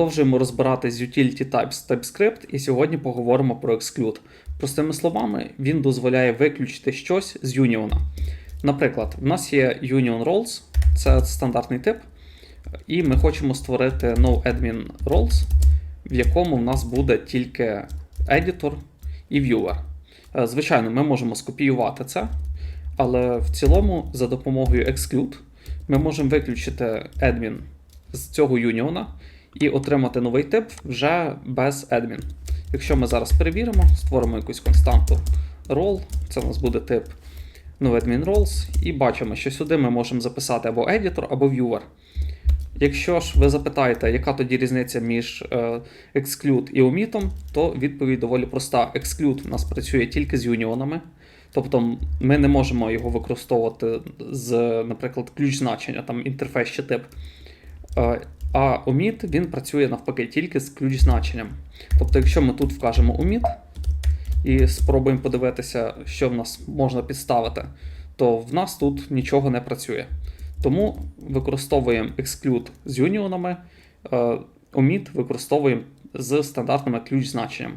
Продовжуємо розбиратись з Utility Types TypeScript, і сьогодні поговоримо про exclude. Простими словами, він дозволяє виключити щось з юніона. Наприклад, в нас є Union Roles, це стандартний тип, і ми хочемо створити NoAdmin Roles, в якому в нас буде тільки editor і viewer. Е, Звичайно, ми можемо скопіювати це, але в цілому за допомогою exclude ми можемо виключити admin з цього юніона і отримати новий тип вже без admin. Якщо ми зараз перевіримо, створимо якусь константу role, це у нас буде тип roles, і бачимо, що сюди ми можемо записати або editor, або viewer. Якщо ж ви запитаєте, яка тоді різниця між е, exclude і omit, то відповідь доволі проста. Exclude у нас працює тільки з юніонами, тобто ми не можемо його використовувати з, наприклад, ключ значення, там інтерфейс чи тип. Е, А omit він працює навпаки тільки з ключ значенням. Тобто, якщо ми тут вкажемо omit і спробуємо подивитися, що в нас можна підставити, то в нас тут нічого не працює. Тому використовуємо exclude з юніонами, е, omit використовуємо з стандартними ключ значенням.